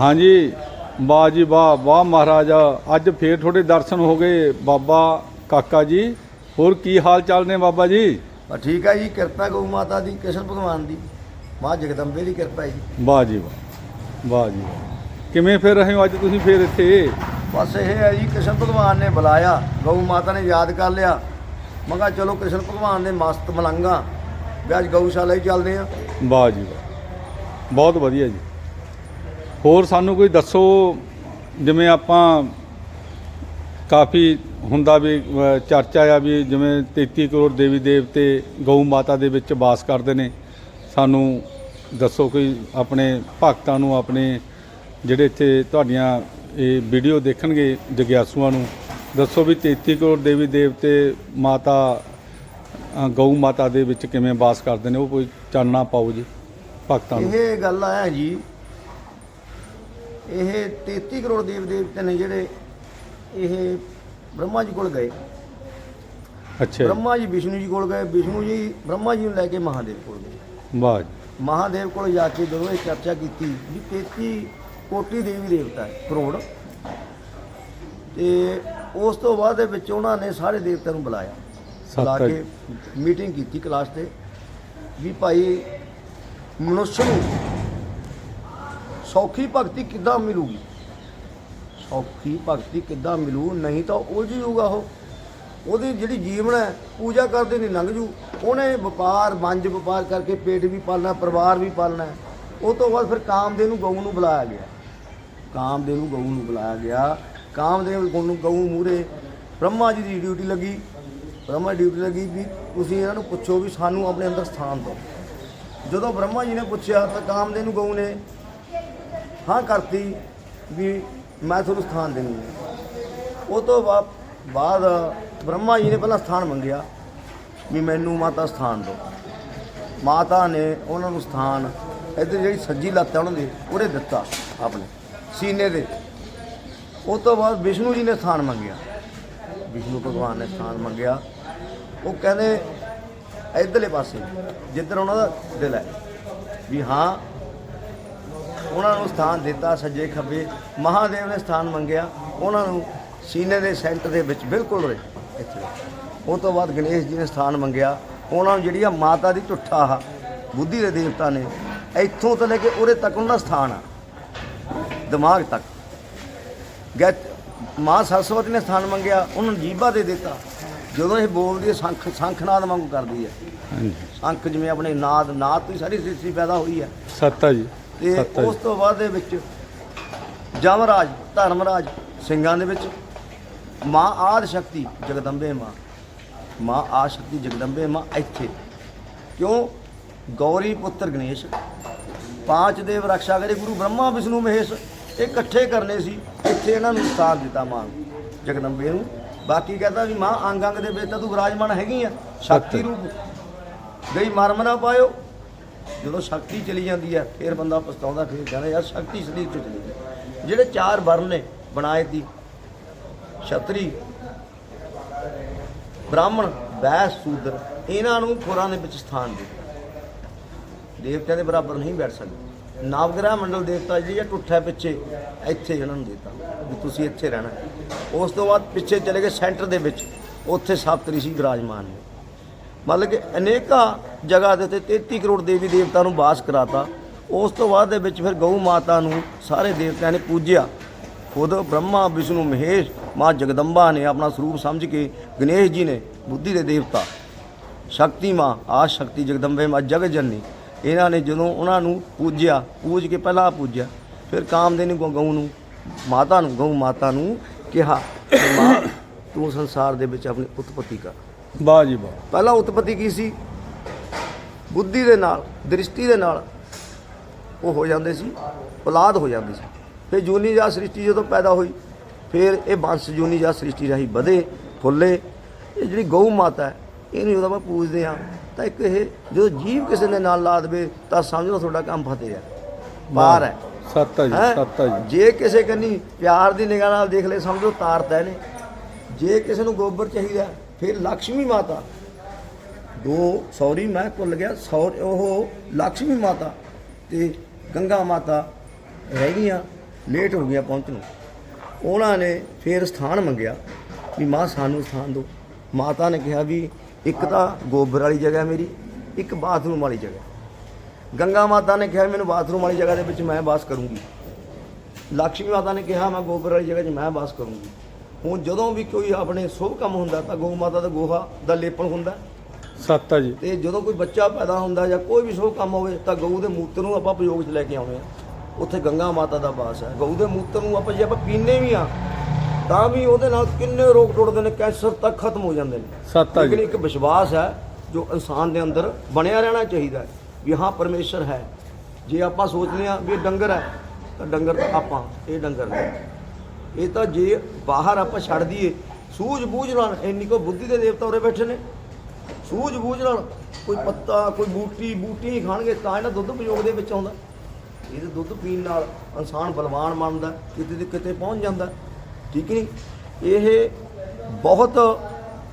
ਹਾਂਜੀ ਵਾਹ ਜੀ ਵਾਹ ਵਾਹ ਮਹਾਰਾਜਾ ਅੱਜ ਫੇਰ ਤੁਹਾਡੇ ਦਰਸ਼ਨ ਹੋ ਗਏ ਬਾਬਾ ਕਾਕਾ ਜੀ। ਹੋਰ ਕੀ ਹਾਲ ਚਾਲ ਨੇ ਬਾਬਾ ਜੀ? ਬਸ ਠੀਕ ਹੈ ਜੀ ਕਿਰਪਾ ਗਊ ਮਾਤਾ ਦੀ ਕ੍ਰਿਸ਼ਨ ਭਗਵਾਨ ਦੀ। ਮਾਂ ਜਗਦੰਬੇ ਦੀ ਕਿਰਪਾ ਹੈ ਜੀ। ਵਾਹ ਜੀ ਵਾਹ ਵਾਹ ਜੀ। ਵਾਹ। ਕਿਵੇਂ ਫਿਰ ਰਹੇ ਹੋ ਅੱਜ ਤੁਸੀਂ ਫੇਰ ਇੱਥੇ? ਬਸ ਇਹ ਹੈ ਜੀ ਕ੍ਰਿਸ਼ਨ ਭਗਵਾਨ ਨੇ ਬੁਲਾਇਆ ਗਊ ਮਾਤਾ ਨੇ ਯਾਦ ਕਰ ਲਿਆ। ਮੈਂ ਕਿਹਾ ਚਲੋ ਕ੍ਰਿਸ਼ਨ ਭਗਵਾਨ ਦੇ ਮਸਤ ਮਲੰਗਾ ਵੀ ਅੱਜ ਗਊਸ਼ਾਲਾ ਹੀ ਚੱਲਦੇ ਆ। ਵਾਹ ਜੀ ਵਾਹ। ਬਹੁਤ ਵਧੀਆ ਜੀ। ਹੋਰ ਸਾਨੂੰ ਕੋਈ ਦੱਸੋ, ਜਿਵੇਂ ਆਪਾਂ ਕਾਫੀ ਹੁੰਦਾ ਵੀ ਚਰਚਾ ਆ ਵੀ ਜਿਵੇਂ 33 ਕਰੋੜ ਦੇਵੀ ਦੇਵਤੇ ਗਊ ਮਾਤਾ ਦੇ ਵਿੱਚ ਵਾਸ ਕਰਦੇ ਨੇ। ਸਾਨੂੰ ਦੱਸੋ ਕੋਈ ਆਪਣੇ ਭਗਤਾਂ ਨੂੰ, ਆਪਣੇ ਜਿਹੜੇ ਇੱਥੇ ਤੁਹਾਡੀਆਂ ਇਹ ਵੀਡੀਓ ਦੇਖਣਗੇ ਜਗਿਆਸੂਆਂ ਨੂੰ, ਦੱਸੋ ਵੀ 33 ਕਰੋੜ ਦੇਵੀ ਦੇਵਤੇ ਮਾਤਾ ਗਊ ਮਾਤਾ ਦੇ ਵਿੱਚ ਕਿਵੇਂ ਵਾਸ ਕਰਦੇ ਨੇ? ਉਹ ਕੋਈ ਚਾਨਣਾ ਪਾਓ ਜੀ, ਭਗਤਾਂ ਨੂੰ। ਇਹ ਗੱਲ ਆ ਜੀ ਇਹ 33 ਕਰੋੜ ਦੇਵ ਦੇਵਤੇ ਨੇ ਜਿਹੜੇ ਇਹ ਬ੍ਰਹਮਾ ਜੀ ਕੋਲ ਗਏ। ਅੱਛਾ ਜੀ। ਬ੍ਰਹਮਾ ਜੀ ਵਿਸ਼ਨੂੰ ਜੀ ਕੋਲ ਗਏ। ਵਿਸ਼ਨੂੰ ਜੀ ਬ੍ਰਹਮਾ ਜੀ ਨੂੰ ਲੈ ਕੇ ਮਹਾਦੇਵ ਕੋਲ ਗਏ। ਵਾਹ ਜੀ। ਮਹਾਦੇਵ ਕੋਲ ਜਾ ਕੇ ਜਦੋਂ ਇਹ ਚਰਚਾ ਕੀਤੀ ਵੀ 33 ਕੋਟੀ ਦੇਵੀ ਦੇਵਤਾ ਹੈ ਕਰੋੜ। ਤੇ ਉਸ ਤੋਂ ਬਾਅਦ ਦੇ ਵਿੱਚ ਉਹਨਾਂ ਨੇ ਸਾਰੇ ਦੇਵਤਿਆਂ ਨੂੰ ਬੁਲਾਇਆ। ਬੁਲਾ ਸੱਤ ਕੇ ਮੀਟਿੰਗ ਕੀਤੀ ਕਲਾਸ ਤੇ ਵੀ ਭਾਈ ਮਨੁੱਖ ਨੂੰ ਸੌਖੀ ਭਗਤੀ ਕਿੱਦਾਂ ਮਿਲੂਗੀ? ਸੌਖੀ ਭਗਤੀ ਕਿੱਦਾਂ ਮਿਲੂ? ਨਹੀਂ ਤਾਂ ਉਲਝ ਜੂਗਾ ਉਹ। ਉਹਦੀ ਜਿਹੜੀ ਜੀਵਨ ਹੈ, ਪੂਜਾ ਕਰਦੇ ਨਹੀਂ, ਲੰਘ ਜੂ। ਉਹਨੇ ਵਪਾਰ, ਵੰਜ ਵਪਾਰ ਕਰਕੇ ਪੇਟ ਵੀ ਪਾਲਣਾ, ਪਰਿਵਾਰ ਵੀ ਪਾਲਣਾ ਉਹ ਤੋਂ ਬਾਅਦ ਫਿਰ ਕਾਮਦੇਵ ਨੂੰ ਗਊ ਨੂੰ ਬੁਲਾਇਆ ਗਿਆ। ਕਾਮਦੇਵ ਨੂੰ ਗਊ ਨੂੰ ਬੁਲਾਇਆ ਗਿਆ। ਕਾਮਦੇਵ ਨੂੰ ਗਊ ਮੂਰੇ ਬ੍ਰਹਮਾ ਜੀ ਦੀ ਡਿਊਟੀ ਲੱਗੀ। ਬ੍ਰਹਮਾ ਡਿਊਟੀ ਲੱਗੀ ਵੀ ਤੁਸੀਂ ਇਹਨਾਂ ਨੂੰ ਪੁੱਛੋ ਵੀ ਸਾਨੂੰ ਆਪਣੇ ਅੰਦਰ ਸਥਾਨ ਦਿਓ। ਜਦੋਂ ਬ੍ਰਹਮਾ ਜੀ ਨੇ ਪੁੱਛਿਆ ਤਾਂ ਕਾਮਦੇਵ ਨੂੰ ਗਊ ਨੇ ਹਾਂ ਕਰਤੀ ਵੀ ਮੈਂ ਤੁਹਾਨੂੰ ਸਥਾਨ ਦੇਣੀ ਹੈ ਉਹ ਤੋਂ ਬਾਅਦ ਬ੍ਰਹਮਾ ਜੀ ਨੇ ਪਹਿਲਾਂ ਸਥਾਨ ਮੰਗਿਆ ਵੀ ਮੈਨੂੰ ਮਾਤਾ ਸਥਾਨ ਦਿਓ। ਮਾਤਾ ਨੇ ਉਹਨਾਂ ਨੂੰ ਸਥਾਨ ਇੱਧਰ ਜਿਹੜੀ ਸੱਜੀ ਲੱਤ ਹੈ ਉਹਨਾਂ ਦੀ ਉਹਦੇ ਦਿੱਤਾ ਆਪਣੇ ਸੀਨੇ ਦੇ। ਉਹ ਤੋਂ ਬਾਅਦ ਵਿਸ਼ਨੂੰ ਜੀ ਨੇ ਸਥਾਨ ਮੰਗਿਆ। ਵਿਸ਼ਨੂੰ ਭਗਵਾਨ ਨੇ ਸਥਾਨ ਮੰਗਿਆ। ਉਹ ਕਹਿੰਦੇ ਇੱਧਰਲੇ ਪਾਸੇ, ਜਿੱਧਰ ਉਹਨਾਂ ਦਾ ਦਿਲ ਹੈ ਵੀ ਹਾਂ ਉਹਨਾਂ ਨੂੰ ਸਥਾਨ ਦਿੱਤਾ ਸੱਜੇ ਖੱਬੇ ਮਹਾਦੇਵ ਨੇ ਸਥਾਨ ਮੰਗਿਆ। ਉਹਨਾਂ ਨੂੰ ਸੀਨੇ ਦੇ ਸੈਂਟਰ ਦੇ ਵਿੱਚ ਬਿਲਕੁਲ ਰਹੇ। ਇੱਥੇ। ਉਹ ਤੋਂ ਬਾਅਦ ਗਣੇਸ਼ ਜੀ ਨੇ ਸਥਾਨ ਮੰਗਿਆ। ਉਹਨਾਂ ਨੂੰ ਜਿਹੜੀ ਆ ਮਾਤਾ ਦੀ ਝੁੱਠਾ ਆ ਬੁੱਧੀ ਦੇ ਦੇਵਤਾ ਨੇ ਇੱਥੋਂ ਤੋਂ ਲੈ ਕੇ ਉਰੇ ਤੱਕ ਉਹਨਾਂ ਦਾ ਸਥਾਨ ਆ। ਦਿਮਾਗ ਤੱਕ। ਗੱਤ ਮਾਂ ਸਰਸਵਤੀ ਨੇ ਸਥਾਨ ਮੰਗਿਆ ਉਹਨਾਂ ਨੂੰ ਜੀਭਾ ਦੇ ਦਿੱਤਾ। ਜਦੋਂ ਇਹ ਬੋਲਦੀ ਹੈ ਸੰਖ ਸੰਖਨਾਦ ਵਾਂਗੂ ਕਰਦੀ ਹੈ। ਹਾਂਜੀ। ਸੰਖ ਜਿਵੇਂ ਆਪਣੇ ਨਾਦ ਨਾਦ ਤੋਂ ਹੀ ਸਾਰੀ ਸ੍ਰਿਸ਼ਟੀ ਪੈਦਾ ਹੋਈ ਹੈ। ਸੱਤ ਜੀ। ਤੇ ਉਸ ਤੋਂ ਬਾਅਦ ਦੇ ਵਿੱਚ ਜਮਰਾਜ ਧਰਮਰਾਜ ਸਿੰਘਾਂ ਦੇ ਵਿੱਚ ਮਾਂ ਆਦ ਸ਼ਕਤੀ ਜਗਦੰਬੇ ਮਾਂ। ਮਾਂ ਆਦ ਸ਼ਕਤੀ ਜਗਦੰਬੇ ਮਾਂ ਇੱਥੇ। ਕਿਉਂ? ਗੌਰੀ ਪੁੱਤਰ ਗਣੇਸ਼ ਪਾਂਚ ਦੇਵ ਰਕਸ਼ਾ ਕਰੇ ਗੁਰੂ ਬ੍ਰਹਮਾ ਵਿਸ਼ਨੂੰ ਮਹੇਸ਼ ਇਹ ਇਕੱਠੇ ਕਰਨੇ ਸੀ ਇੱਥੇ ਇਹਨਾਂ ਨੂੰ ਸਥਾਨ ਦਿੱਤਾ ਮਾਂ ਜਗਦੰਬੇ ਨੂੰ। ਬਾਕੀ ਕਹਿੰਦਾ ਵੀ ਮਾਂ ਅੰਗ ਅੰਗ ਦੇ ਵਿੱਚ ਤਾਂ ਤੂੰ ਵਿਰਾਜਮਾਨ ਹੈਗੀ ਆ ਸ਼ਕਤੀ ਰੂਪ। ਗਈ ਮਰਮ ਨਾ ਪਾਇਓ ਜਦੋਂ ਸ਼ਕਤੀ ਚਲੀ ਜਾਂਦੀ ਹੈ ਫਿਰ ਬੰਦਾ ਪਛਤਾਉਂਦਾ, ਫਿਰ ਕਹਿੰਦਾ, ਯਾਰ, ਸ਼ਕਤੀ ਸਰੀਰ ਤੋਂ ਚਲੀ ਗਈ। ਜਿਹੜੇ ਚਾਰ ਵਰਨ ਨੇ ਬਣਾਏ ਦੀ, ਛਤਰੀ, ਬ੍ਰਾਹਮਣ ਵੈਸ ਸੂਦਰ, ਇਹਨਾਂ ਨੂੰ ਖੁਰਾਂ ਦੇ ਵਿੱਚ ਸਥਾਨ ਦੇ। ਦੇਵਤਿਆਂ ਦੇ ਬਰਾਬਰ ਨਹੀਂ ਬੈਠ ਸਕਦੇ। ਨਵਗ੍ਰਹ ਮੰਡਲ ਦੇਵਤਾ ਜੀ ਇਹ ਟੁੱਠਾ ਪਿੱਛੇ ਇੱਥੇ ਇਹਨਾਂ ਨੂੰ ਦਿੱਤਾ ਵੀ ਤੁਸੀਂ ਇੱਥੇ ਰਹਿਣਾ। ਉਸ ਤੋਂ ਬਾਅਦ ਪਿੱਛੇ ਚਲੇ ਗਏ ਸੈਂਟਰ ਦੇ ਵਿੱਚ। ਉੱਥੇ ਸਪਤਰਿਸ਼ੀ ਵਿਰਾਜਮਾਨ ਨੇ। ਮਤਲਬ ਕਿ ਅਨੇਕਾਂ ਜਗ੍ਹਾ ਦੇ ਉੱਤੇ 33 ਕਰੋੜ ਦੇਵੀ ਦੇਵਤਾ ਨੂੰ ਵਾਸ ਕਰਾਤਾ। ਉਸ ਤੋਂ ਬਾਅਦ ਦੇ ਵਿੱਚ ਫਿਰ ਗਊ ਮਾਤਾ ਨੂੰ ਸਾਰੇ ਦੇਵਤਿਆਂ ਨੇ ਪੂਜਿਆ। ਖੁਦ ਬ੍ਰਹਮਾ, ਵਿਸ਼ਨੂੰ, ਮਹੇਸ਼, ਮਾਂ ਜਗਦੰਬਾ ਨੇ ਆਪਣਾ ਸਰੂਪ ਸਮਝ ਕੇ ਗਣੇਸ਼ ਜੀ ਨੇ ਬੁੱਧੀ ਦੇ ਦੇਵਤਾ, ਸ਼ਕਤੀ ਮਾਂ ਆ ਸ਼ਕਤੀ ਜਗਦੰਬੇ ਮਾਂ ਜਗਤ ਜਨਨੀ, ਇਹਨਾਂ ਨੇ ਜਦੋਂ ਉਹਨਾਂ ਨੂੰ ਪੂਜਿਆ, ਪੂਜ ਕੇ ਪਹਿਲਾਂ ਪੂਜਿਆ, ਫਿਰ ਕਾਮਦੇਵ ਨੇ ਗਊ ਨੂੰ, ਮਾਤਾ ਨੂੰ, ਗਊ ਮਾਤਾ ਨੂੰ ਕਿਹਾ ਕਿ ਮਾਂ, ਤੂੰ ਸੰਸਾਰ ਦੇ ਵਿੱਚ ਆਪਣੀ ਉਤਪਤੀ ਕਰ। ਵਾਹ ਜੀ ਵਾਹ। ਪਹਿਲਾਂ ਉਤਪਤੀ ਕੀ ਸੀ? ਬੁੱਧੀ ਦੇ ਨਾਲ ਦ੍ਰਿਸ਼ਟੀ ਦੇ ਨਾਲ ਉਹ ਹੋ ਜਾਂਦੇ ਸੀ ਔਲਾਦ ਹੋ ਜਾਂਦੀ ਸੀ। ਫਿਰ ਜੂਨੀ ਜਾਂ ਸ੍ਰਿਸ਼ਟੀ ਜਦੋਂ ਪੈਦਾ ਹੋਈ ਫਿਰ ਇਹ ਬੰਸ ਜੂਨੀ ਜਾਂ ਸ੍ਰਿਸ਼ਟੀ ਰਾਹੀਂ ਵਧੇ ਫੁੱਲੇ। ਇਹ ਜਿਹੜੀ ਗਊ ਮਾਤਾ ਹੈ ਇਹਨੂੰ ਜਦੋਂ ਆਪਾਂ ਪੂਜਦੇ ਹਾਂ ਤਾਂ ਇੱਕ ਇਹ ਜਦੋਂ ਜੀਵ ਕਿਸੇ ਦੇ ਨਾਲ ਲਾ ਦੇਵੇ ਤਾਂ ਸਮਝ ਲਓ ਤੁਹਾਡਾ ਕੰਮ ਫਤਿਹ ਹੈ ਪਾਰ ਹੈ। ਸੱਤ ਜੀ? ਸੱਤ ਜੀ। ਜੇ ਕਿਸੇ ਕੰਨੀ ਪਿਆਰ ਦੀ ਨਿਗਾਹ ਨਾਲ ਦੇਖ ਲੈ ਸਮਝੋ ਤਾਰਤਾ ਨੇ ਜੇ ਕਿਸੇ ਨੂੰ ਗੋਬਰ ਚਾਹੀਦਾ ਫਿਰ ਲక్ష్ਮੀ ਮਾਤਾ। ਦੋ, ਸੌਰੀ, ਮੈਂ ਭੁੱਲ ਗਿਆ। ਸੌਰ, ਉਹ ਲక్ష్ਮੀ ਮਾਤਾ ਤੇ ਗੰਗਾ ਮਾਤਾ ਰਹਿ ਗਈਆਂ ਲੇਟ ਹੋ ਗਿਆ ਪਹੁੰਚਣ। ਉਹਨਾਂ ਨੇ ਫਿਰ ਸਥਾਨ ਮੰਗਿਆ ਵੀ ਮਾਂ, ਸਾਨੂੰ ਸਥਾਨ ਦਿਓ। ਮਾਤਾ ਨੇ ਕਿਹਾ ਵੀ ਇੱਕ ਤਾਂ ਗੋਬਰ ਵਾਲੀ ਜਗ੍ਹਾ ਮੇਰੀ, ਇੱਕ ਬਾਥਰੂਮ ਵਾਲੀ ਜਗ੍ਹਾ। ਗੰਗਾ ਮਾਤਾ ਨੇ ਕਿਹਾ ਮੈਨੂੰ ਬਾਥਰੂਮ ਵਾਲੀ ਜਗ੍ਹਾ ਦੇ ਵਿੱਚ ਮੈਂ ਵਾਸ ਕਰੂੰਗੀ। ਲక్ష్ਮੀ ਮਾਤਾ ਨੇ ਕਿਹਾ, ਮੈਂ ਗੋਬਰ ਵਾਲੀ ਜਗ੍ਹਾ 'ਚ ਮੈਂ ਵਾਸ ਕਰੂੰਗੀ। ਹੁਣ ਜਦੋਂ ਵੀ ਕੋਈ ਆਪਣੇ ਸ਼ੁਭ ਕੰਮ ਹੁੰਦਾ ਤਾਂ ਗਊ ਮਾਤਾ ਦਾ ਗੋਹਾ ਦਾ ਲੇਪਣ ਹੁੰਦਾ। ਸੱਤ ਆ ਜੀ। ਤੇ ਜਦੋਂ ਕੋਈ ਬੱਚਾ ਪੈਦਾ ਹੁੰਦਾ ਜਾਂ ਕੋਈ ਵੀ ਸ਼ੁਭ ਕੰਮ ਹੋਵੇ ਤਾਂ ਗਊ ਦੇ ਮੂਤਰ ਨੂੰ ਆਪਾਂ ਪ੍ਰਯੋਗ 'ਚ ਲੈ ਕੇ ਆਉਂਦੇ ਆ ਉੱਥੇ ਗੰਗਾ ਮਾਤਾ ਦਾ ਵਾਸ ਹੈ। ਗਊ ਦੇ ਮੂਤਰ ਨੂੰ ਆਪਾਂ ਜੇ ਆਪਾਂ ਪੀਂਦੇ ਵੀ ਆ ਤਾਂ ਵੀ ਉਹਦੇ ਨਾਲ ਕਿੰਨੇ ਰੋਗ ਟੁੱਟਦੇ ਨੇ ਕੈਂਸਰ ਤੱਕ ਖਤਮ ਹੋ ਜਾਂਦੇ ਨੇ। ਸੱਤ ਆ ਲੇਕਿਨ ਜੀ ਇੱਕ ਵਿਸ਼ਵਾਸ ਹੈ ਜੋ ਇਨਸਾਨ ਦੇ ਅੰਦਰ ਬਣਿਆ ਰਹਿਣਾ ਚਾਹੀਦਾ ਹੈ ਵੀ ਹਾਂ ਪਰਮੇਸ਼ਰ ਹੈ। ਜੇ ਆਪਾਂ ਸੋਚਦੇ ਹਾਂ ਵੀ ਡੰਗਰ ਹੈ ਤਾਂ ਡੰਗਰ ਤਾਂ ਆਪਾਂ ਇਹ ਡੰਗਰ ਨੇ ਇਹ ਤਾਂ ਜੇ ਬਾਹਰ ਆਪਾਂ ਛੱਡ ਦਈਏ, ਸੂਝ ਬੂਝ ਨਾਲ ਇੰਨੀ ਕੋ ਬੁੱਧੀ ਦੇ ਦੇਵਤਾ ਉਰੇ ਬੈਠੇ ਨੇ। ਸੂਝ ਬੂਝ ਨਾਲ ਕੋਈ ਪੱਤਾ, ਕੋਈ ਬੂਟੀ ਬੂਟੀ ਨਹੀਂ ਖਾਣਗੇ, ਤਾਂ ਇਹਨਾਂ ਦੁੱਧ ਪ੍ਰਯੋਗ ਦੇ ਵਿੱਚ ਆਉਂਦਾ। ਇਹਦੇ ਦੁੱਧ ਪੀਣ ਨਾਲ ਇਨਸਾਨ ਬਲਵਾਨ ਬਣਦਾ, ਕਿਤੇ ਦੇ ਕਿਤੇ ਪਹੁੰਚ ਜਾਂਦਾ। ਠੀਕ ਨਹੀਂ ਇਹ ਬਹੁਤ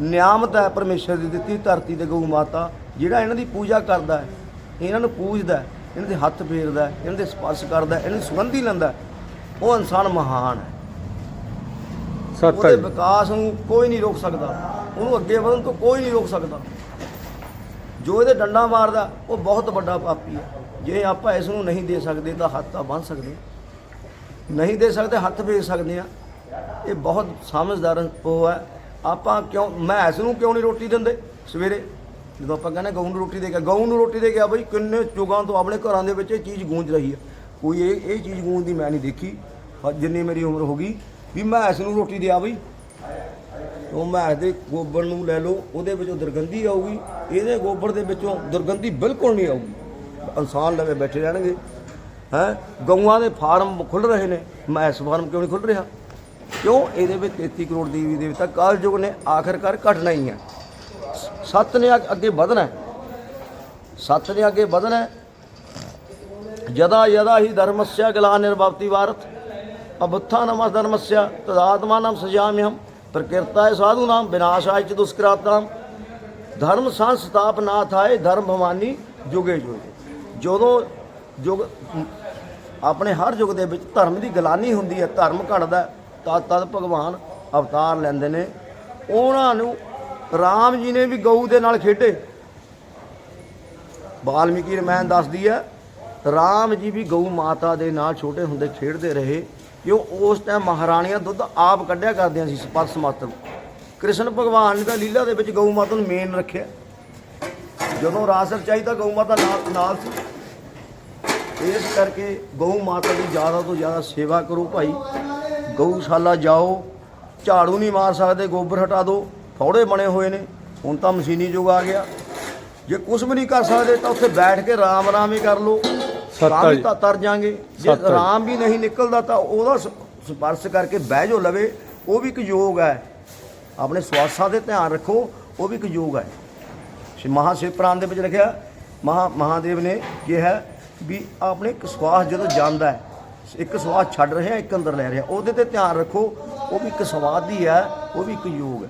ਨਿਆਮਤ ਹੈ ਪਰਮੇਸ਼ਰ ਦੀ ਦਿੱਤੀ ਧਰਤੀ ਤੇ ਗਊ ਮਾਤਾ, ਜਿਹੜਾ ਇਹਨਾਂ ਦੀ ਪੂਜਾ ਕਰਦਾ ਹੈ, ਇਹਨਾਂ ਨੂੰ ਪੂਜਦਾ ਹੈ, ਇਹਨਾਂ ਦੇ ਹੱਥ ਫੇਰਦਾ ਹੈ, ਇਹਨਾਂ ਦੇ ਸਪਰਸ਼ ਕਰਦਾ ਹੈ, ਇਹਨਾਂ ਦੀ ਸੁਗੰਧੀ ਲੈਂਦਾ ਉਹ ਇਨਸਾਨ ਮਹਾਨ ਹੈ। ਸੱਤ ਉਹਦੇ ਵਿਕਾਸ ਨੂੰ ਕੋਈ ਨਹੀਂ ਰੋਕ ਸਕਦਾ। ਉਹਨੂੰ ਅੱਗੇ ਵਧਣ ਤੋਂ ਕੋਈ ਨਹੀਂ ਰੋਕ ਸਕਦਾ। ਜੋ ਇਹਦੇ ਡੰਡਾ ਮਾਰਦਾ ਉਹ ਬਹੁਤ ਵੱਡਾ ਪਾਪੀ ਹੈ। ਜੇ ਆਪਾਂ ਇਸ ਨੂੰ ਨਹੀਂ ਦੇ ਸਕਦੇ ਤਾਂ ਹੱਥ ਤਾਂ ਬੰਨ ਸਕਦੇ ਹਾਂ। ਨਹੀਂ ਦੇ ਸਕਦੇ ਹੱਥ ਵੇਚ ਸਕਦੇ ਆ ਇਹ ਬਹੁਤ ਸਮਝਦਾਰ ਉਹ ਹੈ। ਆਪਾਂ ਕਿਉਂ ਮੈਂ ਇਸ ਨੂੰ ਕਿਉਂ ਨਹੀਂ ਰੋਟੀ ਦਿੰਦੇ? ਸਵੇਰੇ ਜਦੋਂ ਆਪਾਂ ਕਹਿੰਦੇ ਗਊ ਨੂੰ ਰੋਟੀ ਦੇ ਗਿਆ ਗਊ ਨੂੰ ਰੋਟੀ ਦੇ ਗਿਆ ਬਈ ਕਿੰਨੇ ਯੁਗਾਂ ਤੋਂ ਆਪਣੇ ਘਰਾਂ ਦੇ ਵਿੱਚ ਇਹ ਚੀਜ਼ ਗੂੰਜ ਰਹੀ ਹੈ। ਕੋਈ ਇਹ ਇਹ ਚੀਜ਼ ਗੂੰਜਦੀ ਮੈਂ ਨਹੀਂ ਦੇਖੀ। ਜਿੰਨੀ ਮੇਰੀ ਉਮਰ ਹੋ ਗਈ ਵੀ ਮੈਂ ਇਸ ਨੂੰ ਰੋਟੀ ਦਿਆ ਬਈ। ਉਹ ਮੈਸ ਦੇ ਗੋਬਰ ਨੂੰ ਲੈ ਲਓ, ਉਹਦੇ ਵਿੱਚੋਂ ਦੁਰਗੰਧੀ ਆਊਗੀ, ਇਹਦੇ ਗੋਬਰ ਦੇ ਵਿੱਚੋਂ ਦੁਰਗੰਧੀ ਬਿਲਕੁਲ ਨਹੀਂ ਆਊਗੀ। ਇਨਸਾਨ ਲਵੇ ਬੈਠੇ ਰਹਿਣਗੇ, ਹੈ? ਗਊਆਂ ਦੇ ਫਾਰਮ ਖੁੱਲ ਰਹੇ ਨੇ, ਮੈਸ ਫਾਰਮ ਕਿਉਂ ਨਹੀਂ ਖੁੱਲ ਰਿਹਾ? ਕਿਉਂ? ਇਹਦੇ ਵਿੱਚ 33 ਕਰੋੜ ਦੇਵੀ ਦੇਵਤਾ ਕਾਲਯੁਗ ਨੇ ਆਖਰਕਾਰ ਘਟਣਾ ਹੀ ਹੈ। ਸੱਤ ਨੇ ਅੱਗ- ਅੱਗੇ ਵਧਣਾ ਸੱਤ ਨੇ ਅੱਗੇ ਵਧਣਾ ਜਦਾ ਜਦਾ ਹੀ ਧਰਮਸਿਆ ਗਲਾ ਨਿਰਭਵਤੀ ਵਾਰਤ। ਅਬੁੱਥਾ ਨਮਸ ਧਰਮਸya ਤਦਾਤਮਾਨੰ ਸਜਾਮਿਹਮ, ਪ੍ਰਕਿਰਤਾਏ ਸਾਧੂ ਨਾਮ ਵਿਨਾਸ਼ਾਇ ਚ ਦੁષ્ਕਰਾਤਾਮ ਧਰਮ ਸੰਸਥਾਪ ਨਾ ਥਾਏ, ਧਰਮ ਭਵਾਨੀ ਜੁਗੇ ਜੁਗੇ। ਜਦੋਂ ਯੁਗ ਆਪਣੇ ਹਰ ਯੁਗ ਦੇ ਵਿੱਚ ਧਰਮ ਦੀ ਗਲਾਨੀ ਹੁੰਦੀ ਹੈ, ਧਰਮ ਘਟਦਾ ਤਦ ਤਦ ਭਗਵਾਨ ਅਵਤਾਰ ਲੈਂਦੇ ਨੇ। ਉਹਨਾਂ ਨੂੰ ਰਾਮ ਜੀ ਨੇ ਵੀ ਗਊ ਦੇ ਨਾਲ ਖੇਡੇ। ਵਾਲਮੀਕੀ ਰਮਾਇਣ ਦੱਸਦੀ ਹੈ, ਰਾਮ ਜੀ ਵੀ ਗਊ ਮਾਤਾ ਦੇ ਨਾਲ ਛੋਟੇ ਹੁੰਦੇ ਖੇਡਦੇ ਰਹੇ। ਕਿਉਂ ਉਸ ਟਾਈਮ ਮਹਾਰਾਣੀਆਂ ਦੁੱਧ ਆਪ ਕੱਢਿਆ ਕਰਦੀਆਂ ਸੀ ਸਪਰਸ ਮਾਤਰ ਕ੍ਰਿਸ਼ਨ ਭਗਵਾਨ ਨੇ ਤਾਂ ਲੀਲਾ ਦੇ ਵਿੱਚ ਗਊ ਮਾਤਾ ਨੂੰ ਮੇਨ ਰੱਖਿਆ। ਜਦੋਂ ਰਾਸ ਰਚਾਈ ਤਾਂ ਗਊ ਮਾਤਾ ਨਾਲ ਨਾਲ ਸੀ। ਇਸ ਕਰਕੇ ਗਊ ਮਾਤਾ ਦੀ ਜ਼ਿਆਦਾ ਤੋਂ ਜ਼ਿਆਦਾ ਸੇਵਾ ਕਰੋ ਭਾਈ। ਗਊਸ਼ਾਲਾ ਜਾਓ, ਝਾੜੂ ਨਹੀਂ ਮਾਰ ਸਕਦੇ, ਗੋਬਰ ਹਟਾ ਦਿਓ, ਫੌੜੇ ਬਣੇ ਹੋਏ ਨੇ। ਹੁਣ ਤਾਂ ਮਸ਼ੀਨੀ ਯੁੱਗ ਆ ਗਿਆ। ਜੇ ਕੁਝ ਵੀ ਨਹੀਂ ਕਰ ਸਕਦੇ ਤਾਂ ਉੱਥੇ ਬੈਠ ਕੇ ਰਾਮ ਰਾਮ ਹੀ ਕਰ ਲਓ। ਤਾਂ ਵੀ। ਤਾਂ ਤਰ ਜਾਾਂਗੇ ਜੇ। ਰਾਮ ਵੀ ਨਹੀਂ ਨਿਕਲਦਾ ਤਾਂ ਉਹਦਾ ਸਪਰਸ਼ ਕਰਕੇ ਬਹਿ ਜੋ ਲਵੇ ਉਹ ਵੀ ਇੱਕ ਯੋਗ ਹੈ। ਆਪਣੇ ਸਵਾਸਾਂ ਤੇ ਧਿਆਨ ਰੱਖੋ ਉਹ ਵੀ ਇੱਕ ਯੋਗ ਹੈ। ਸ਼੍ਰੀ ਮਹਾਸ਼ਿਵ ਪੁਰਾਣ ਦੇ ਵਿੱਚ ਲਿਖਿਆ ਮਹਾ ਮਹਾਦੇਵ ਨੇ ਕਿਹਾ ਵੀ ਆਪਣੇ ਇੱਕ ਸਵਾਸ ਜਦੋਂ ਜਾਂਦਾ ਹੈ ਇੱਕ ਸਵਾਸ ਛੱਡ ਰਿਹਾ ਇੱਕ ਅੰਦਰ ਲੈ ਰਿਹਾ ਉਹਦੇ ਤੇ ਧਿਆਨ ਰੱਖੋ ਉਹ ਵੀ ਇੱਕ ਸਮਾਧੀ ਹੈ ਉਹ ਵੀ ਇੱਕ ਯੋਗ ਹੈ।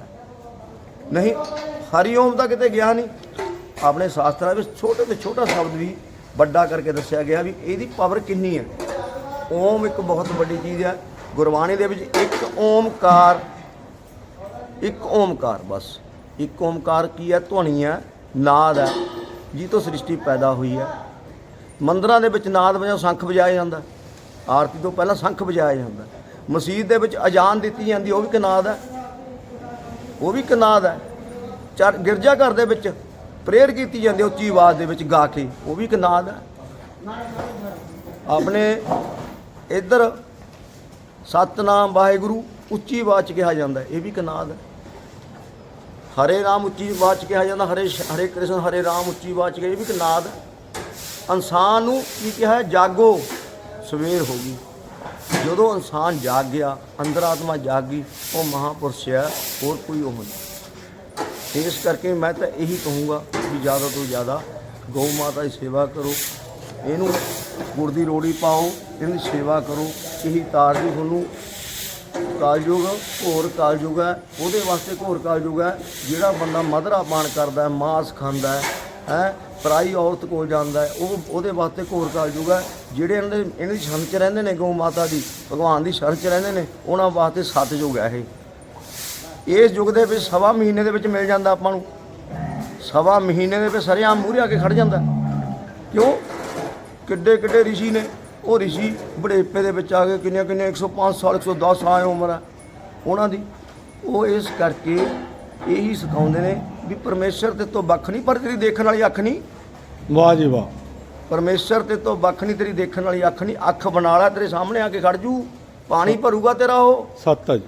ਨਹੀਂ ਹਰੀਓਮ ਤਾਂ ਕਿਤੇ ਗਿਆ ਨਹੀਂ। ਆਪਣੇ ਸ਼ਾਸਤਰਾਂ ਵਿੱਚ ਛੋਟੇ ਤੋਂ ਛੋਟਾ ਸ਼ਬਦ ਵੀ ਵੱਡਾ ਕਰਕੇ ਦੱਸਿਆ ਗਿਆ ਵੀ ਇਹਦੀ ਪਾਵਰ ਕਿੰਨੀ ਹੈ। ਓਮ ਇੱਕ ਬਹੁਤ ਵੱਡੀ ਚੀਜ਼ ਹੈ। ਗੁਰਬਾਣੀ ਦੇ ਵਿੱਚ ਇੱਕ ਓਮਕਾਰ ਇੱਕ ਓਮਕਾਰ ਬਸ। ਇੱਕ ਓਮਕਾਰ ਕੀ ਹੈ? ਧੁਨੀ ਹੈ, ਨਾਦ ਹੈ ਜੀ ਤੋਂ ਸ੍ਰਿਸ਼ਟੀ ਪੈਦਾ ਹੋਈ ਹੈ। ਮੰਦਰਾਂ ਦੇ ਵਿੱਚ ਨਾਦ ਵਜੋਂ ਸ਼ੰਖ ਵਜਾਇਆ ਜਾਂਦਾ। ਆਰਤੀ ਤੋਂ ਪਹਿਲਾਂ ਸ਼ੰਖ ਵਜਾਇਆ ਜਾਂਦਾ। ਮਸਜਿਦ ਦੇ ਵਿੱਚ ਅਜ਼ਾਨ ਦਿੱਤੀ ਜਾਂਦੀ, ਉਹ ਵੀ ਕਨਾਦ ਹੈ। ਉਹ ਵੀ ਕਨਾਦ ਹੈ। ਚਰ ਗਿਰਜਾ ਘਰ ਦੇ ਵਿੱਚ ਪ੍ਰੇਅਰ ਕੀਤੀ ਜਾਂਦੀ ਹੈ ਉੱਚੀ ਆਵਾਜ਼ ਦੇ ਵਿੱਚ ਗਾ ਕੇ। ਉਹ ਵੀ ਇੱਕ ਨਾਦ ਹੈ। ਆਪਣੇ ਇੱਧਰ ਸਤਨਾਮ ਵਾਹਿਗੁਰੂ ਉੱਚੀ ਆਵਾਜ਼ 'ਚ ਕਿਹਾ ਜਾਂਦਾ ਇਹ ਵੀ ਇੱਕ ਨਾਦ ਹੈ। ਹਰੇ ਰਾਮ ਉੱਚੀ ਆਵਾਜ਼ 'ਚ ਕਿਹਾ ਜਾਂਦਾ, ਹਰੇ ਹਰੇ ਕ੍ਰਿਸ਼ਨ, ਹਰੇ ਰਾਮ ਉੱਚੀ ਆਵਾਜ਼ 'ਚ ਕਿਹਾ ਇਹ ਵੀ ਇੱਕ ਨਾਦ ਹੈ। ਇਨਸਾਨ ਨੂੰ ਕੀ ਕਿਹਾ ਜਾਗੋ। ਸਵੇਰ ਹੋ ਗਈ। ਜਦੋਂ ਇਨਸਾਨ ਜਾਗ ਗਿਆ, ਅੰਦਰ ਆਤਮਾ ਜਾਗ ਗਈ ਉਹ ਮਹਾਪੁਰਸ਼ ਹੈ, ਹੋਰ ਕੋਈ ਉਹ ਨਹੀਂ। ਇਸ ਕਰਕੇ ਮੈਂ ਤਾਂ ਇਹੀ ਕਹੂੰਗਾ ਵੀ ਜ਼ਿਆਦਾ ਤੋਂ ਜ਼ਿਆਦਾ ਗਊ ਮਾਤਾ ਦੀ ਸੇਵਾ ਕਰੋ, ਇਹਨੂੰ ਗੁੜ ਦੀ ਰੋੜੀ ਪਾਓ, ਇਹਦੀ ਸੇਵਾ ਕਰੋ, ਇਹੀ ਤਾਰ ਦੀ ਤੁਹਾਨੂੰ ਕਾਲਯੁਗ, ਘੋਰ ਕਾਲਯੁਗ ਹੈ, ਉਹਦੇ ਵਾਸਤੇ ਘੋਰ ਕਾਲਯੁਗ ਹੈ, ਜਿਹੜਾ ਬੰਦਾ ਮਧਰਾ ਪਾਣ ਕਰਦਾ ਹੈ, ਮਾਸ ਖਾਂਦਾ ਹੈ ਹੈ, ਪਰਾਈ ਔਰਤ ਕੋਲ ਜਾਂਦਾ ਉਹ ਉਹਦੇ ਵਾਸਤੇ ਘੋਰ ਕਲਯੁਗ ਹੈ, ਜਿਹੜੇ ਇਹਨਾਂ ਦੇ ਇਹਨਾਂ ਦੀ ਸ਼ਰਨ 'ਚ ਰਹਿੰਦੇ ਨੇ ਗਊ ਮਾਤਾ ਦੀ, ਭਗਵਾਨ ਦੀ ਸ਼ਰਨ 'ਚ ਰਹਿੰਦੇ ਨੇ, ਉਹਨਾਂ ਵਾਸਤੇ ਸਤਿਯੁਗ ਹੈ ਇਹ। ਇਸ ਯੁੱਗ ਦੇ ਵਿੱਚ ਸਵਾ ਮਹੀਨੇ ਦੇ ਵਿੱਚ ਮਿਲ ਜਾਂਦਾ ਆਪਾਂ ਨੂੰ। ਸਵਾ ਮਹੀਨੇ ਦੇ ਵਿੱਚ ਸਰਿਆਮ ਮੂਹਰੇ ਆ ਕੇ ਖੜ ਜਾਂਦਾ। ਕਿਉਂ? ਕਿੱਡੇ ਕਿੱਡੇ ਰਿਸ਼ੀ ਨੇ। ਉਹ ਰਿਸ਼ੀ ਬੜੇਪੇ ਦੇ ਵਿੱਚ ਆ ਗਏ ਕਿੰਨੀਆਂ ਕਿੰਨੀਆਂ 105 ਸਾਲ 110 ਸਾਲ ਉਮਰ ਹੈ ਉਹਨਾਂ ਦੀ। ਉਹ ਇਸ ਕਰਕੇ ਇਹੀ ਸਿਖਾਉਂਦੇ ਨੇ ਵੀ ਪਰਮੇਸ਼ਰ ਤੇ ਤੋਂ ਵੱਖ ਨਹੀਂ ਪਰ ਤੇਰੀ ਦੇਖਣ ਵਾਲੀ ਅੱਖ ਨਹੀਂ। ਵਾਹ ਜੀ ਵਾਹ। ਪਰਮੇਸ਼ਰ ਤੇ ਤੋਂ ਵੱਖ ਨਹੀਂ ਤੇਰੀ ਦੇਖਣ ਵਾਲੀ ਅੱਖ ਨਹੀਂ। ਅੱਖ ਬਣਾ ਲਾ ਤੇਰੇ ਸਾਹਮਣੇ ਆ ਕੇ ਖੜ ਜੂ। ਪਾਣੀ ਭਰੂਗਾ ਤੇਰਾ ਉਹ। ਸੱਤ ਜੀ।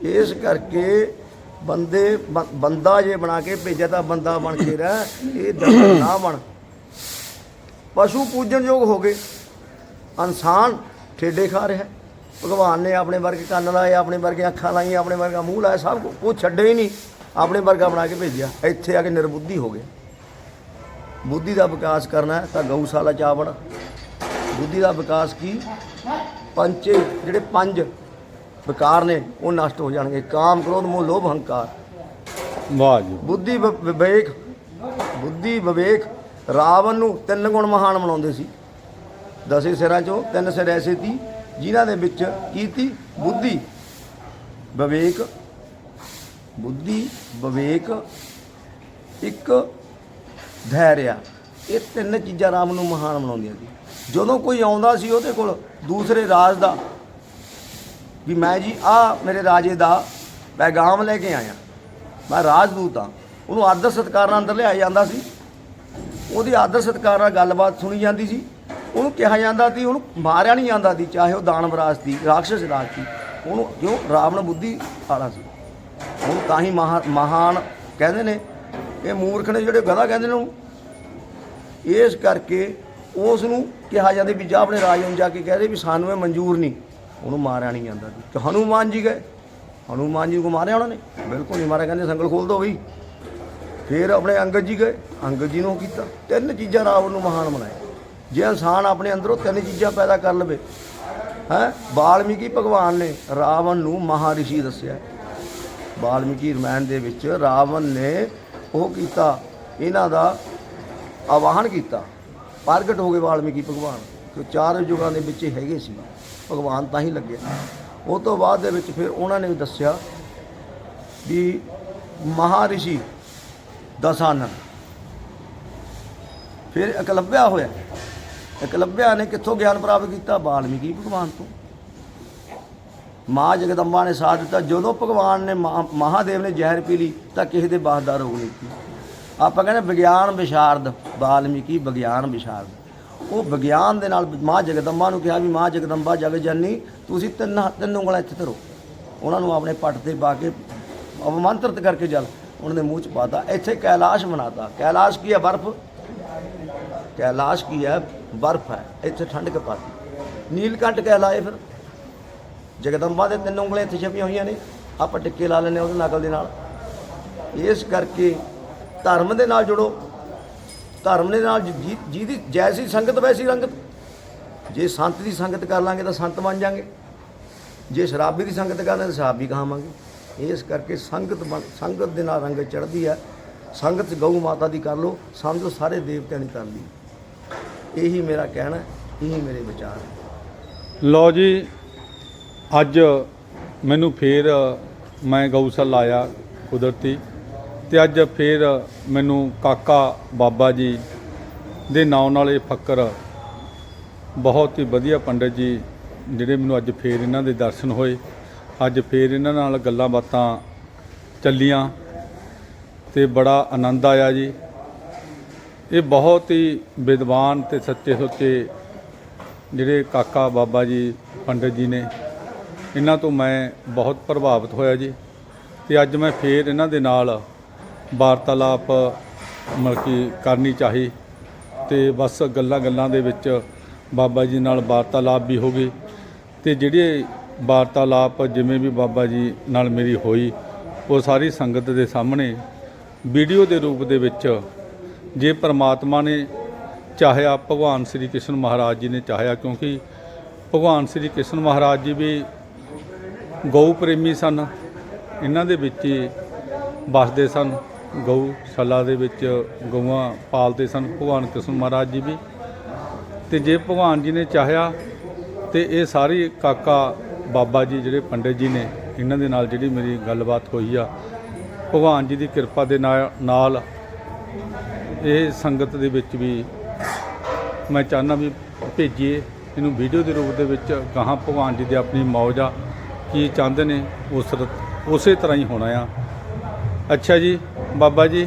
ਇਸ ਕਰਕੇ ਬੰਦੇ, ਬ- ਬੰਦਾ ਜੇ ਬਣਾ ਕੇ ਭੇਜਿਆ ਤਾਂ ਬੰਦਾ ਬਣ ਕੇ ਰਹਿ, ਇਹ ਦਰਦ ਨਾ ਬਣ। ਪਸ਼ੂ ਪੂਜਣਯੋਗ ਹੋ ਗਏ। ਇਨਸਾਨ ਠੇਡੇ ਖਾ ਰਿਹਾ ਭਗਵਾਨ ਨੇ ਆਪਣੇ ਵਰਗੇ ਕੰਨ ਲਾਏ, ਆਪਣੇ ਵਰਗੇ ਅੱਖਾਂ ਲਾਈਆਂ, ਆਪਣੇ ਵਰਗਾ ਮੂੰਹ ਲਾਇਆ, ਸਭ ਕੁਛ ਉਹ ਛੱਡੇ ਹੀ ਨਹੀਂ। ਆਪਣੇ ਵਰਗਾ ਬਣਾ ਕੇ ਭੇਜਿਆ। ਇੱਥੇ ਆ ਕੇ ਨਿਰਬੁੱਧੀ ਹੋ ਗਿਆ ਬੁੱਧੀ ਦਾ ਵਿਕਾਸ ਕਰਨਾ ਤਾਂ ਗਊਸ਼ਾਲਾ ਚਾਵੜ ਬੁੱਧੀ ਦਾ ਵਿਕਾਸ ਕੀ? ਪੰਚੇ, ਜਿਹੜੇ ਪੰਜ ਵਿਕਾਰ ਨੇ ਉਹ ਨਸ਼ਟ ਹੋ ਜਾਣਗੇ। ਕਾਮ ਕ੍ਰੋਧ ਮੋਹ ਲੋਭ ਹੰਕਾਰ। ਵਾਹ ਜੀ ਬੁੱਧੀ ਵਿ- ਵਿਵੇਕ ਬੁੱਧੀ ਵਿਵੇਕ ਰਾਵਣ ਨੂੰ ਤਿੰਨ ਗੁਣ ਮਹਾਨ ਬਣਾਉਂਦੇ ਸੀ। ਦਸੇ ਸਿਰਾਂ ਚੋਂ ਤਿੰਨ ਸਿਰ ਐਸੇ ਸੀ ਜਿਨ੍ਹਾਂ ਦੇ ਵਿੱਚ ਕੀ ਤੀ ਬੁੱਧੀ ਵਿਵੇਕ ਬੁੱਧੀ ਵਿਵੇਕ ਇੱਕ ਧੈਰਿਆ ਇਹ ਤਿੰਨ ਚੀਜ਼ਾਂ ਰਾਮ ਨੂੰ ਮਹਾਨ ਬਣਾਉਂਦੀਆਂ ਸੀ। ਜਦੋਂ ਕੋਈ ਆਉਂਦਾ ਸੀ ਉਹਦੇ ਕੋਲ ਦੂਸਰੇ ਰਾਜ ਦਾ ਵੀ ਮੈਂ ਜੀ ਆ ਮੇਰੇ ਰਾਜੇ ਦਾ ਪੈਗਾਮ ਲੈ ਕੇ ਆਇਆ। ਮੈਂ ਰਾਜਦੂਤ ਹਾਂ। ਉਹਨੂੰ ਆਦਰ ਸਤਿਕਾਰ ਨਾਲ ਅੰਦਰ ਲਿਆਇਆ ਜਾਂਦਾ ਸੀ। ਉਹਦੀ ਆਦਰ ਸਤਿਕਾਰ ਨਾਲ ਗੱਲਬਾਤ ਸੁਣੀ ਜਾਂਦੀ ਸੀ। ਉਹਨੂੰ ਕਿਹਾ ਜਾਂਦਾ ਸੀ, ਉਹਨੂੰ ਮਾਰਿਆ ਨਹੀਂ ਜਾਂਦਾ ਸੀ, ਚਾਹੇ ਉਹ ਦਾਨਵਰਾਜ ਸੀ ਰਾਖਸ਼ ਰਾਜ ਸੀ। ਉਹਨੂੰ ਕਿਉਂ ਰਾਵਣ ਬੁੱਧੀ ਵਾਲਾ ਸੀ। ਉਹਨੂੰ ਤਾਂ ਹੀ ਮਹਾ- ਮਹਾਨ ਕਹਿੰਦੇ ਨੇ, ਇਹ ਮੂਰਖ ਨੇ ਜਿਹੜੇ ਗਧਾ ਕਹਿੰਦੇ ਨੇ ਉਹਨੂੰ। ਇਸ ਕਰਕੇ ਉਸ ਨੂੰ ਕਿਹਾ ਜਾਂਦਾ ਵੀ ਜਾ ਆਪਣੇ ਰਾਜ ਨੂੰ ਜਾ ਕੇ ਕਹਦੇ ਵੀ ਸਾਨੂੰ ਇਹ ਮਨਜ਼ੂਰ ਨਹੀਂ। ਉਹਨੂੰ ਮਾਰਿਆ ਨਹੀਂ ਜਾਂਦਾ ਸੀ। ਤੇ ਹਨੂਮਾਨ ਜੀ ਗਏ। ਹਨੂਮਾਨ ਜੀ ਨੂੰ ਮਾਰਿਆ ਉਹਨਾਂ ਨੇ। ਬਿਲਕੁਲ ਨਹੀਂ ਮਾਰਿਆ, ਕਹਿੰਦੇ ਸੰਗਲ ਖੋਲ ਦੋ ਬਈ। ਫਿਰ ਆਪਣੇ ਅੰਗਦ ਜੀ ਗਏ। ਅੰਗਦ ਜੀ ਨੂੰ ਉਹ ਕੀਤਾ। ਤਿੰਨ ਚੀਜ਼ਾਂ ਰਾਵਣ ਨੂੰ ਮਹਾਨ ਬਣਾਇਆ। ਜੇ ਇਨਸਾਨ ਆਪਣੇ ਅੰਦਰੋਂ ਤਿੰਨ ਚੀਜ਼ਾਂ ਪੈਦਾ ਕਰ ਲਵੇ, ਹੈ? ਵਾਲਮੀਕੀ ਭਗਵਾਨ ਨੇ ਰਾਵਣ ਨੂੰ ਮਹਾਰਿਸ਼ੀ ਦੱਸਿਆ। ਵਾਲਮੀਕੀ ਰਮਾਇਣ ਦੇ ਵਿੱਚ ਰਾਵਣ ਨੇ ਉਹ ਕੀਤਾ, ਇਹਨਾਂ ਦਾ ਆਵਾਹਨ ਕੀਤਾ। ਪ੍ਰਗਟ ਹੋ ਗਏ ਵਾਲਮੀਕੀ ਭਗਵਾਨ। ਕਿ ਚਾਰ ਯੁਗਾਂ ਦੇ ਵਿੱਚ ਹੈਗੇ ਸੀ। ਭਗਵਾਨ ਤਾਂ ਹੀ ਲੱਗਿਆ ਉਹ ਤੋਂ ਬਾਅਦ ਦੇ ਵਿੱਚ ਫਿਰ ਉਹਨਾਂ ਨੇ ਵੀ ਦੱਸਿਆ ਵੀ ਮਹਾਰਿਸ਼ੀ ਦਸਾਨਨ ਫਿਰ ਇਕਲਵਿਆ ਹੋਇਆ। ਇਕਲਵਿਆ ਨੇ ਕਿੱਥੋਂ ਗਿਆਨ ਪ੍ਰਾਪਤ ਕੀਤਾ? ਵਾਲਮੀਕੀ ਭਗਵਾਨ ਤੋਂ। ਮਾਂ ਜਗਦੰਬਾ ਨੇ ਸਾਥ ਦਿੱਤਾ। ਜਦੋਂ ਭਗਵਾਨ ਨੇ ਮਹਾ- ਮਹਾਦੇਵ ਨੇ ਜ਼ਹਿਰ ਪੀ ਲਈ ਤਾਂ ਕਿਸੇ ਦੇ ਬਾਸ ਦਾ ਰੋਗ ਨਹੀਂ ਆਪਾਂ ਕਹਿੰਦੇ ਵਿਗਿਆਨ ਵਿਸ਼ਾਰਦ ਵਾਲਮੀਕੀ ਵਿਗਿਆਨ ਵਿਸ਼ਾਰਦ ਉਹ ਵਿਗਿਆਨ ਦੇ ਨਾਲ ਮਾਂ ਜਗਦੰਬਾ ਨੂੰ ਕਿਹਾ ਵੀ ਮਾਂ ਜਗਦੰਬਾ ਜਗ ਜਨਨੀ ਤੁਸੀਂ ਤਿੰਨ ਤਿੰਨ ਉਂਗਲਾਂ ਇੱਥੇ ਧਰੋ। ਉਹਨਾਂ ਨੂੰ ਆਪਣੇ ਪੱਟ ਤੇ ਪਾ ਕੇ ਅਵਮੰਤਰਿਤ ਕਰਕੇ ਜਲ ਉਹਨਾਂ ਦੇ ਮੂੰਹ ਚ ਪਾਤਾ। ਇੱਥੇ ਕੈਲਾਸ਼ ਬਣਾਤਾ ਕੈਲਾਸ਼ ਕੀ ਹੈ? ਬਰਫ਼। ਕੈਲਾਸ਼ ਕੀ ਹੈ? ਬਰਫ਼ ਹੈ। ਇੱਥੇ ਠੰਡ ਕਪਾਤੀ ਨੀਲਕੰਠ ਕਹਿਲਾਏ ਫਿਰ। ਜਗਦੰਬਾ ਦੇ ਤਿੰਨ ਉਂਗਲਾਂ ਇੱਥੇ ਛਪੀਆਂ ਹੋਈਆਂ ਨੇ। ਆਪਾਂ ਟਿੱਕੇ ਲਾ ਲੈਂਦੇ ਹਾਂ ਉਹਦੇ ਨਕਲ ਦੇ ਨਾਲ। ਇਸ ਕਰਕੇ ਧਰਮ ਦੇ ਨਾਲ ਜੁੜੋ। ਧਰਮ ਦੇ ਨਾਲ ਜੀ- ਜਿਹਦੀ ਜੈਸੀ ਸੰਗਤ ਵੈਸੀ ਰੰਗਤ ਜੇ ਸੰਤ ਦੀ ਸੰਗਤ ਕਰ ਲਾਂਗੇ ਤਾਂ ਸੰਤ ਬਣ ਜਾਾਂਗੇ। ਜੇ ਸ਼ਰਾਬੀ ਦੀ ਸੰਗਤ ਕਰ ਲਾਂਗੇ ਤਾਂ ਸ਼ਰਾਬੀ ਕਹਾਵਾਂਗੇ ਇਸ ਕਰਕੇ ਸੰਗਤ ਬਣ- ਸੰਗਤ ਦੇ ਨਾਲ ਰੰਗਤ ਚੜ੍ਹਦੀ ਹੈ ਸੰਗਤ ਗਊ ਮਾਤਾ ਦੀ ਕਰ ਲਓ। ਸਮਝੋ ਸਾਰੇ ਦੇਵਤਿਆਂ ਦੀ ਕਰ ਲਈ। ਇਹੀ ਮੇਰਾ ਕਹਿਣਾ, ਇਹੀ ਮੇਰੇ ਵਿਚਾਰ ਹੈ ਲਓ ਜੀ, ਅੱਜ ਮੈਨੂੰ ਫੇਰ ਮੈਂ ਗਊਸ਼ਾਲਾ ਆਇਆ ਕੁਦਰਤੀ। ਤੇ ਅੱਜ ਫੇਰ ਮੈਨੂੰ ਕਾਕਾ ਬਾਬਾ ਜੀ ਦੇ ਨਾਂ ਨਾਲ ਇਹ ਫੱਕਰ ਬਹੁਤ ਹੀ ਵਧੀਆ ਪੰਡਤ ਜੀ ਜਿਹੜੇ ਮੈਨੂੰ ਅੱਜ ਫੇਰ ਇਹਨਾਂ ਦੇ ਦਰਸ਼ਨ ਹੋਏ। ਅੱਜ ਫੇਰ ਇਹਨਾਂ ਨਾਲ ਗੱਲਾਂ ਬਾਤਾਂ ਚੱਲੀਆਂ ਤੇ ਬੜਾ ਆਨੰਦ ਆਇਆ ਜੀ। ਇਹ ਬਹੁਤ ਹੀ ਵਿਦਵਾਨ ਤੇ ਸੱਚੇ ਸੁੱਚੇ ਜਿਹੜੇ ਕਾਕਾ ਬਾਬਾ ਜੀ, ਪੰਡਤ ਜੀ ਨੇ, ਇਹਨਾਂ ਤੋਂ ਮੈਂ ਬਹੁਤ ਪ੍ਰਭਾਵਿਤ ਹੋਇਆ ਜੀ। ਤੇ ਅੱਜ ਮੈਂ ਫੇਰ ਇਹਨਾਂ ਦੇ ਨਾਲ ਵਾਰਤਾਲਾਪ, ਮਤਲਬ ਕਿ ਕਰਨੀ ਚਾਹੀ ਤੇ ਬਸ ਗੱਲਾਂ ਗੱਲਾਂ ਦੇ ਵਿੱਚ ਬਾਬਾ ਜੀ ਨਾਲ ਵਾਰਤਾਲਾਪ ਵੀ ਹੋ ਗਈ ਤੇ ਜਿਹੜੇ ਵਾਰਤਾਲਾਪ ਜਿਵੇਂ ਵੀ ਬਾਬਾ ਜੀ ਨਾਲ ਮੇਰੀ ਹੋਈ, ਉਹ ਸਾਰੀ ਸੰਗਤ ਦੇ ਸਾਹਮਣੇ ਵੀਡੀਓ ਦੇ ਰੂਪ ਦੇ ਵਿੱਚ ਜੇ ਪ੍ਰਮਾਤਮਾ ਨੇ ਚਾਹਿਆ, ਭਗਵਾਨ ਸ੍ਰੀ ਕ੍ਰਿਸ਼ਨ ਮਹਾਰਾਜ ਜੀ ਨੇ ਚਾਹਿਆ, ਕਿਉਂਕਿ ਭਗਵਾਨ ਸ੍ਰੀ ਕ੍ਰਿਸ਼ਨ ਮਹਾਰਾਜ ਜੀ ਵੀ ਗਊ ਪ੍ਰੇਮੀ ਸਨ। ਇਹਨਾਂ ਦੇ ਵਿੱਚ ਹੀ ਵੱਸਦੇ ਸਨ। ਗਊਸ਼ਾਲਾ ਦੇ ਵਿੱਚ ਗਊਆਂ ਪਾਲਦੇ ਸਨ, ਭਗਵਾਨ ਕ੍ਰਿਸ਼ਨ ਮਹਾਰਾਜ ਜੀ ਵੀ। ਤੇ ਜੇ ਭਗਵਾਨ ਜੀ ਨੇ ਚਾਹਿਆ ਤੇ ਇਹ ਸਾਰੀ ਕਾਕਾ ਬਾਬਾ ਜੀ ਜਿਹੜੇ ਪੰਡਿਤ ਜੀ ਨੇ, ਇਹਨਾਂ ਦੇ ਨਾਲ ਜਿਹੜੀ ਮੇਰੀ ਗੱਲਬਾਤ ਹੋਈ ਆ, ਭਗਵਾਨ ਜੀ ਦੀ ਕਿਰਪਾ ਦੇ ਨਾਲ ਨਾਲ ਇਹ ਸੰਗਤ ਦੇ ਵਿੱਚ ਵੀ ਮੈਂ ਚਾਹੁੰਦਾ ਵੀ ਭੇਜੀਏ, ਇਹਨੂੰ ਵੀਡੀਓ ਦੇ ਰੂਪ ਦੇ ਵਿੱਚ ਗਾਹਾਂ ਭਗਵਾਨ ਜੀ ਦੀ ਆਪਣੀ ਮੌਜ ਆ, ਕੀ ਚਾਹੁੰਦੇ ਨੇ, ਉਸ ਉਸੇ ਤਰ੍ਹਾਂ ਹੀ ਹੋਣਾ ਆ। ਅੱਛਾ ਜੀ ਬਾਬਾ ਜੀ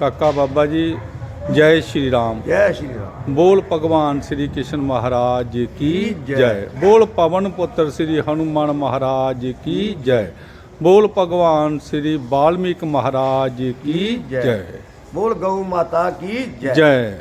ਕਾਕਾ ਬਾਬਾ ਜੀ ਜੈ ਸ਼੍ਰੀ ਰਾਮ। ਜੈ ਸ਼੍ਰੀ ਰਾਮ। ਬੋਲ ਭਗਵਾਨ ਸ੍ਰੀ ਕ੍ਰਿਸ਼ਨ ਮਹਾਰਾਜ ਜੀ ਕੀ ਜੈ। ਬੋਲ ਪਵਨ ਪੁੱਤਰ ਸ੍ਰੀ ਹਨੂਮਾਨ ਮਹਾਰਾਜ ਜੀ ਕੀ ਜੈ? ਬੋਲ ਭਗਵਾਨ ਸ੍ਰੀ ਵਾਲਮੀਕ ਮਹਾਰਾਜ ਜੀ ਕੀ ਜੈ। ਜੈ? ਬੋਲ ਗਊ ਮਾਤਾ ਕੀ ਜੈ? ਜੈ।